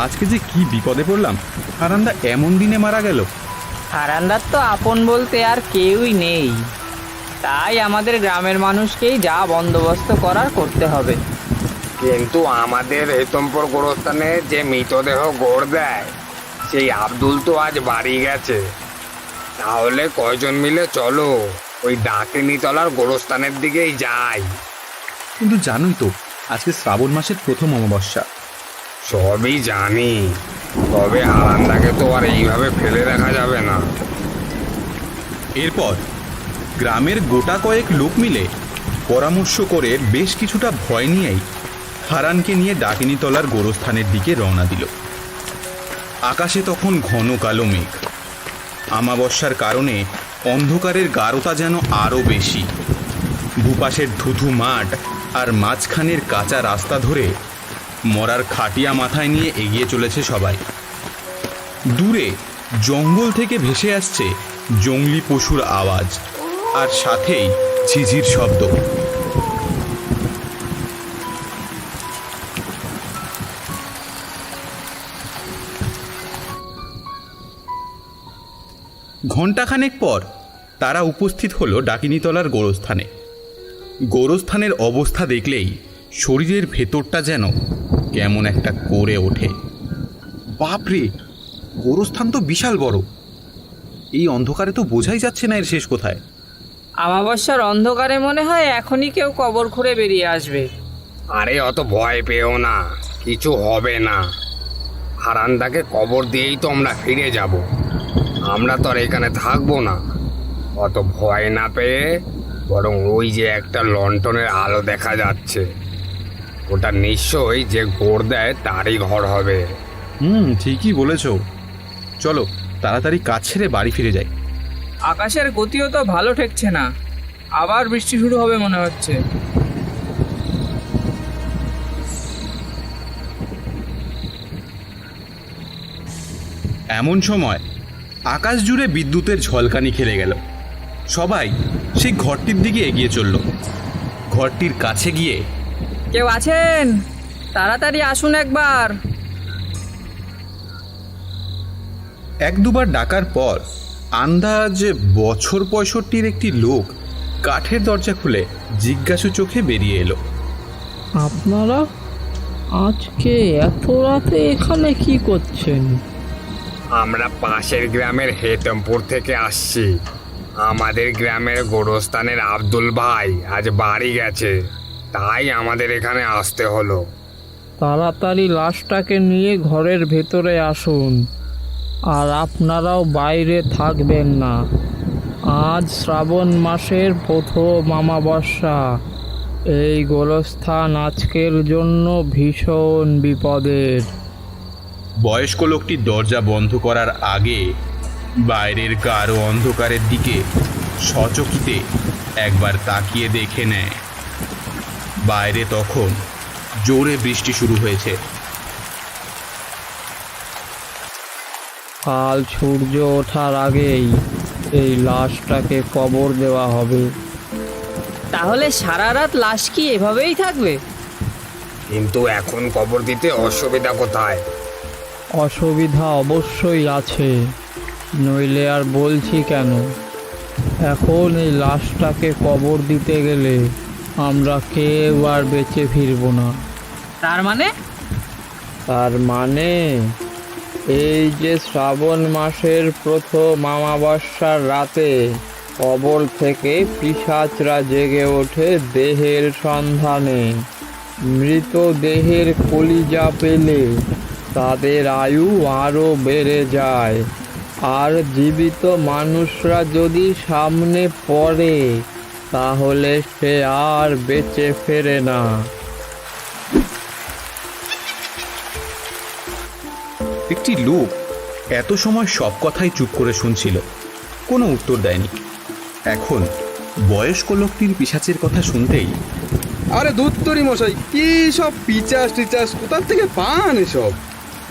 আজকে যে কি বিপদে পড়লাম। হারান্দা এমন দিনে মারা গেল। হারান্দার তো আপন বলতে আর কেউই নেই। তাই আমাদের গ্রামের মানুষকেই যা বন্দোবস্ত করার করতে হবে। কিন্তু আমাদের হেতমপুর গোরস্থানে যে মৃতদেহ গড় দেয় সেই আব্দুল তো আজ বাড়ি গেছে। তাহলে কয়জন মিলে চলো ওই ডাকিনি তলার গোরস্থানের দিকেই যাই। কিন্তু জানোই তো আজকে শ্রাবণ মাসের প্রথম অমাবস্যা। সবই জানি। তবে হারান্দাকে তো আর এইভাবে ফেলে রাখা যাবে না। এরপর গ্রামের গোটা কয়েক লোক মিলে পরামর্শ করে বেশ কিছুটা ভয় নিয়েই হারানকে নিয়ে ডাকিনীতলার গোরস্থানের দিকে রওনা দিল। আকাশে তখন ঘন কালো মেঘ। আমাবস্যার কারণে অন্ধকারের গাঢ়তা যেন আরও বেশি। দুপাশের ধুধু মাঠ আর মাঝখানের কাঁচা রাস্তা ধরে মরার খাটিয়া মাথায় নিয়ে এগিয়ে চলেছে সবাই। দূরে জঙ্গল থেকে ভেসে আসছে জঙ্গলি পশুর আওয়াজ আর সাথেই ঝিঝির শব্দ। ঘণ্টাখানেক পর তারা উপস্থিত হলো ডাকিনীতলার গোরস্থানে। গোরস্থানের অবস্থা দেখলেই শরীরের ভেতরটা যেন কেমন একটা করে ওঠে। বাপরে গোরস্থান তো বিশাল বড়। এই অন্ধকারে তো বোঝাই যাচ্ছে না এর শেষ কোথায়। আমাবস্যার অন্ধকারে মনে হয় এখনই কেউ কবর খুঁড়ে বেরিয়ে আসবে। আরে অত ভয় পেও না কিছু হবে না। হারান্দাকে কবর দিয়েই তো আমরা ফিরে যাব। আমরা তো আর এখানে থাকব না। অত ভয় না পেয়ে বরং ওই যে একটা লন্ঠনের আলো দেখা যাচ্ছে। ওটা নিশ্চয়ই যে গোড় দেয় তারই ঘর হবে। হুম ঠিকই বলেছ। চলো তাড়াতাড়ি কাজ ছেড়ে বাড়ি ফিরে যাই। আকাশের গতিও তো ভালো ঠেকছে না। আবার বৃষ্টি শুরু হবে মনে হচ্ছে। এমন সময় আকাশ জুড়ে বিদ্যুতের ঝলকানি খেলে গেল। সবাই সেই ঘরটির দিকে এগিয়ে চলল। ঘরটির কাছে গিয়ে কেউ আছেন? তাড়াতাড়ি আসুন একবার। এক দুবার ডাকার পর আন্দাজ বছর পঁয়ষট্টির একটি লোক কাঠের দরজা খুলে জিজ্ঞাসু চোখে বেরিয়ে এলো। আপনারা আজকে এত রাতে এখানে কি করছেন? আমরা পাশের গ্রামের হেতমপুর থেকে আসছি। আমাদের গ্রামের গোরস্থানের আব্দুল ভাই আজ বাড়ি গেছে। তাই আমাদের এখানে আসতে হলো। তাড়াতাড়ি লাশটাকে নিয়ে ঘরের ভেতরে আসুন। আর আপনারাও বাইরে থাকবেন না। আজ শ্রাবণ মাসের প্রথম অমাবস্যা। এই গোলস্থান আজকের জন্য ভীষণ বিপদের। বয়স্ক লোকটি দরজা বন্ধ করার আগে বাইরের গাঢ় অন্ধকারের দিকে সচকিতে একবার তাকিয়ে দেখে নেয়। বাইরে তখন জোরে বৃষ্টি শুরু হয়েছে। কাল সূর্য ওঠার আগেই এই লাশটাকে কবর দেওয়া হবে। তাহলে সারা রাত লাশ কি এভাবেই থাকবে? কিন্তু এখন কবর দিতে অসুবিধা কোথায়? অসুবিধা অবশ্যই আছে। নইলে আর বলছি কেন? এখন এই লাশটাকে কবর দিতে গেলে আমরা কেউ আর বেঁচে ফিরবো না। তার মানে? তার মানে এই যে শ্রাবণ মাসের প্রথম অমাবস্যার রাতে কবর থেকে পিসাচরা জেগে ওঠে দেহের সন্ধানে। মৃত দেহের কলিজা পেলে তাদের আয়ু আরও বেড়ে যায়। আর জীবিত মানুষরা যদি সামনে পড়ে তাহলে সে আর বেঁচে ফেরে না। একটি লোক এত সময় সব কথাই চুপ করে শুনছিল কোনো উত্তর দেয়নি। এখন বয়স্ক লোকটির পিসাচের কথা শুনতেই আরে দুত্তরি মশাই কি সব পিচাস টিচাস কোথার থেকে পান এসব?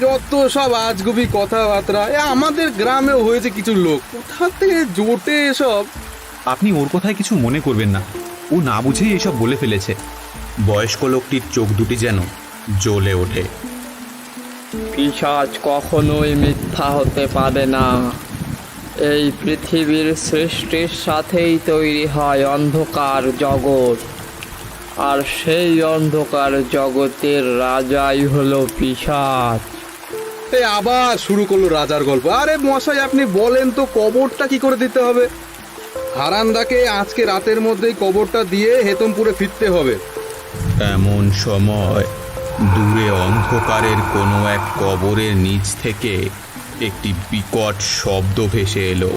যত সব আজগুবি কথাবার্তা এ আমাদের গ্রামেও হয়েছে কিছু লোক কোথা থেকে জোটে এসব? আপনি ওর কথায় কিছু মনে করবেন না। ও না বুঝেই এসব বলে ফেলেছে। বয়স্ক লোকটির চোখ দুটি যেন জ্বলে ওঠে। পিশাচ কখনোই মিথ্যা হতে পারে না। এই পৃথিবীর সৃষ্টির সাথেই তৈরি হয় অন্ধকার জগৎ। আর সেই অন্ধকার জগতের রাজাই হলো পিশাচ। এই আবার শুরু করল রাজার গল্প। আরে মশাই আপনি বলেন তো কবরটা কি করে দিতে হবে? হারান্দাকে আজকে রাতের মধ্যেই কবরটা দিয়ে হেতমপুরে ফিরতে হবে। এমন সময় দূরে অন্ধকারের কোনো এক কবরের নিচ থেকে একটি বিকট শব্দ ভেসে এলো।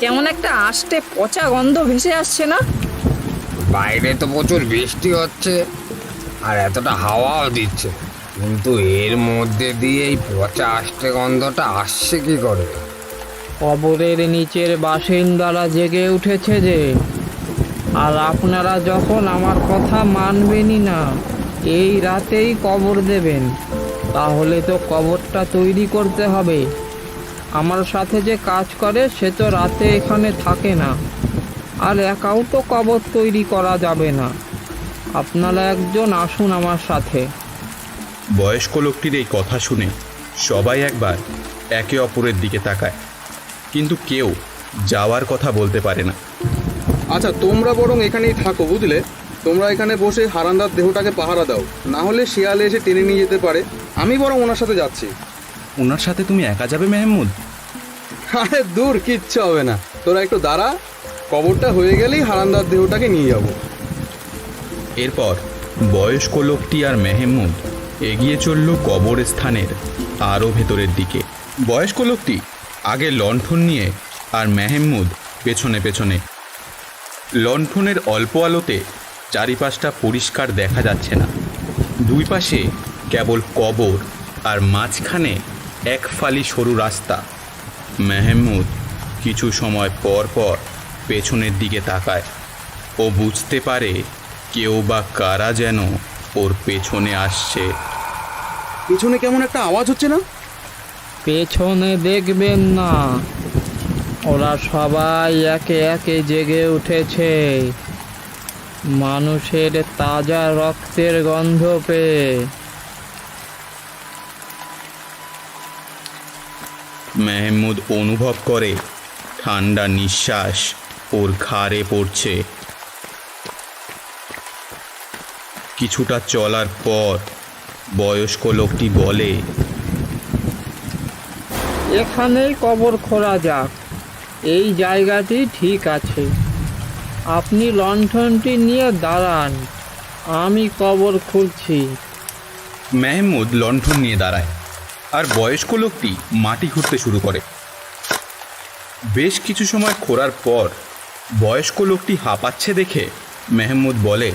কেমন একটা আষ্টে পচা গন্ধ ভেসে আসছে না? বাইরে তো প্রচুর বৃষ্টি হচ্ছে আর এতটা হাওয়াও দিচ্ছে। কিন্তু এর মধ্যে দিয়ে এই পচা আষ্টে গন্ধটা আসছে কি করে? কবরের নিচের বাসিন্দারা জেগে উঠেছে যে, আর আপনারা যখন আমার কথা মানবেনই না, এই রাতেই কবর দেবেন। তাহলে তো কবরটা তৈরি করতে হবে। আমার সাথে যে কাজ করে, সে তো রাতে এখানে থাকে না। আর একাও তো কবর তৈরি করা যাবে না। আপনারা একজন আসুন আমার সাথে। বয়স্ক লোকটির এই কথা শুনে সবাই একবার একে অপরের দিকে তাকায়। কিন্তু কেউ যাওয়ার কথা বলতে পারে না। আচ্ছা তোমরা বরং এখানেই থাকো বুঝলে? তোমরা এখানে বসে হারান্দার দেহটাকে পাহারা দাও। না হলে শিয়ালে এসে টেনে নিয়ে যেতে পারে। আমি বরং ওনার সাথে যাচ্ছি। ওনার সাথে তুমি একা যাবে মেহমুদ? আরে দূর কিচ্ছু হবে না। তোরা একটু দাঁড়া। কবরটা হয়ে গেলেই হারান্দার দেহটাকে নিয়ে যাব। এরপর বয়স্ক লোকটি আর মেহমুদ এগিয়ে চলল কবরস্থানের আরও ভেতরের দিকে। বয়স্ক লোকটি আগে লণ্ঠন নিয়ে আর মেহমুদ পেছনে পেছনে। লণ্ঠনের অল্প আলোতে চারিপাশটা পরিষ্কার দেখা যাচ্ছে না। দুই পাশে কেবল কবর আর মাঝখানে এক ফালি সরু রাস্তা। মেহমুদ কিছু সময় পর পর পেছনের দিকে তাকায় ও বুঝতে পারে কেউ বা কারা যেন ওর পেছনে আসছে। পিছনে কেমন একটা আওয়াজ হচ্ছে না? পেছনে দেখবেন না। ওরা সবাই একে একে জেগে উঠেছে। মানুষের তাজা রক্তের গন্ধ পেয়ে। মেহমুদ অনুভব করে। ঠান্ডা নিঃশ্বাস ওর ঘাড়ে পড়ছে। কিছুটা চলার পর বয়স্ক লোকটি বলে এখানেই কবর খোঁড়া যাক। এই জায়গাটি ঠিক আছে। আপনি লণ্ঠনটি নিয়ে দাঁড়ান। আমি কবর খুঁড়ছি মেহমুদ লণ্ঠন নিয়ে দাঁড়ায় আর বয়স্ক লোকটি মাটি খুঁড়তে শুরু করে। বেশ কিছু সময় খোঁড়ার পর বয়স্ক লোকটি হাঁপাচ্ছে দেখে মেহমুদ বলে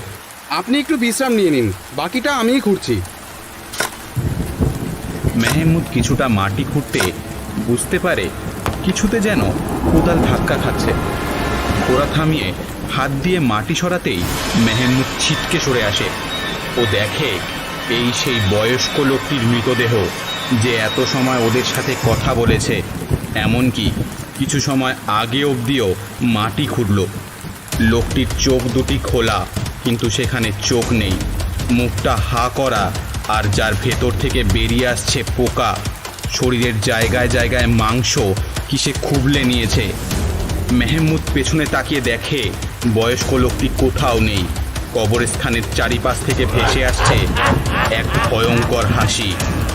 আপনি একটু বিশ্রাম নিয়ে নিন। বাকিটা আমিই খুঁড়ছি। মেহমুদ কিছুটা মাটি খুঁড়তে বুঝতে পারে কিছুতে যেন কোদাল ধাক্কা খাচ্ছে। ওরা থামিয়ে হাত দিয়ে মাটি সরাতেই মেহমুদ ছিটকে সরে আসে। ও দেখে এই সেই বয়স্ক লোকটির মৃতদেহ যে এত সময় ওদের সাথে কথা বলেছে, এমনকি কিছু সময় আগে অবধিও মাটি খুঁড়ল। লোকটির চোখ দুটি খোলা কিন্তু সেখানে চোখ নেই। মুখটা হা করা আর যার ভেতর থেকে বেরিয়ে আসছে পোকা। শরীরের জায়গায় জায়গায় মাংস কিসে খুবলে নিয়েছে। মেহমুদ পেছনে তাকিয়ে দেখে, বয়স্ক লোকটি কোথাও নেই। কবরস্থানের চারিপাশ থেকে ভেসে আসছে এক ভয়ঙ্কর হাসি।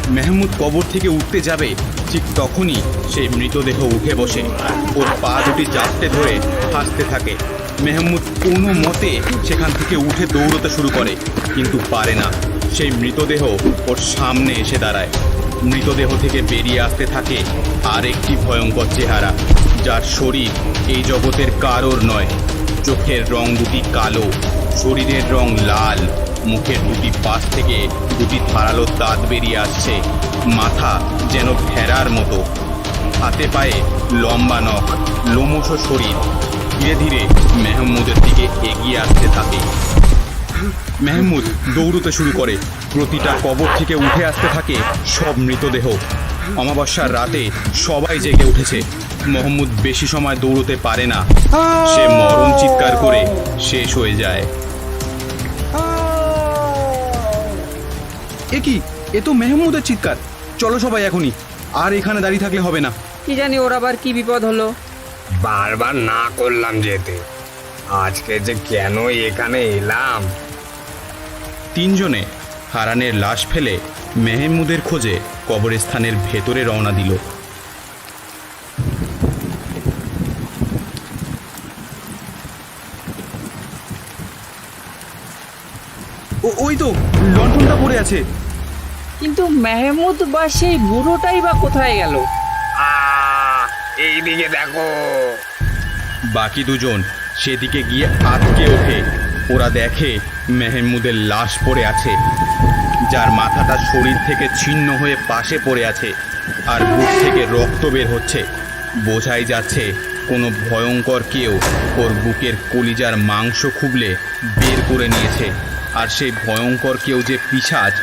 মেহমুদ কবর থেকে উঠতে যাবে, ঠিক তখনই সেই মৃতদেহ উঠে বসে। ওর পা দুটি জাপটে ধরে হাসতে থাকে। মেহমুদ কোনো মতে সেখান থেকে উঠে দৌড়তে শুরু করে, কিন্তু পারে না। সেই মৃতদেহ ওর সামনে এসে দাঁড়ায়। মৃতদেহ থেকে বেরিয়ে আসতে থাকে আরেকটি ভয়ঙ্কর চেহারা, যার শরীর এই জগতের কারোর নয়। চোখের রং দুটি কালো, শরীরের রং লাল, মুখের দুটি পাশ থেকে দুটি ধারালো দাঁত বেরিয়ে আসছে, মাথা যেন ভেড়ার মতো। হাতে পায়ে লম্বা নখ, লোমশ শরীর। ধীরে ধীরে মেহমুদের দিকে এগিয়ে আসতে থাকে মেহমুদ দৌড়তে শুরু করে। প্রতিটা কবর থেকে উঠে আসতে থাকে সব মৃতদেহ। অমাবস্যার রাতে সবাই জেগে উঠেছে। মোহাম্মদ বেশি সময় দৌড়তে পারে না। সে মরণ চিৎকার করে শেষ হয়ে যায়। এ এ তো মেহমুদের চিৎকার। চলো সবাই এখনই। আর এখানে দাঁড়িয়ে থাকলে হবে না। কি জানি ওর আবার কি বিপদ হলো। বারবার না করলাম যেতে। আজকে যে কেন এখানে এলাম? তিনজনে হারানের লাশ ফেলে মেহমুদের খোঁজে কবরস্থানের ভেতরে রওনা দিল। ও- ওই তো লণ্ঠনটা পড়ে আছে। কিন্তু মেহমুদ বা সেই বুড়োটাই বা কোথায় গেল? আহ, এইদিকে দেখো। বাকি দুজন সেদিকে গিয়ে আটকে ওঠে। ওরা দেখে মেহমুদের লাশ পড়ে আছে যার মাথাটা শরীর থেকে ছিন্ন হয়ে পাশে পড়ে আছে আর বুক থেকে রক্ত বের হচ্ছে। বোঝাই যাচ্ছে কোনো ভয়ঙ্কর কেউ ওর বুকের কলিজার মাংস খুবলে বের করে নিয়েছে আর সেই ভয়ঙ্কর কেউ যে পিসাজ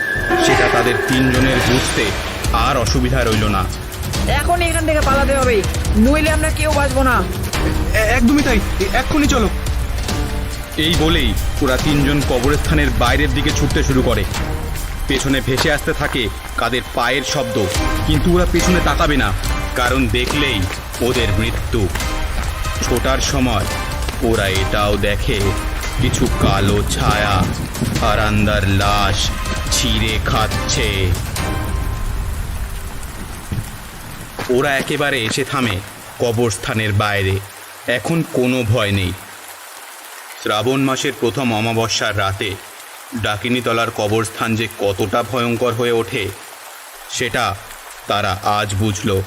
সেটা তাদের তিনজনের বুঝতে আর অসুবিধা রইল না। এখন এখান থেকে পালাতে হবে। নইলে আমরা কেউ বাঁচবো না। একদমই তাই। এ- এক্ষুনি চলো। এই বলেই ওরা তিনজন কবরস্থানের বাইরের দিকে ছুটতে শুরু করে। পেছনে ভেসে আসতে থাকে কাদের পায়ের শব্দ কিন্তু ওরা পেছনে তাকাবে না কারণ দেখলেই ওদের মৃত্যু। ছোটার সময় ওরা এটাও দেখে কিছু কালো ছায়া হারান্দার লাশ ছিঁড়ে খাচ্ছে। ওরা একেবারে এসে থামে কবরস্থানের বাইরে। এখন কোনো ভয় নেই। শ্রাবণ মাসের প্রথম অমাবস্যার রাতে ডাকিনীতলার কবরস্থান যে কতটা ভয়ঙ্কর হয়ে ওঠে, সেটা তারা আজ বুঝলো।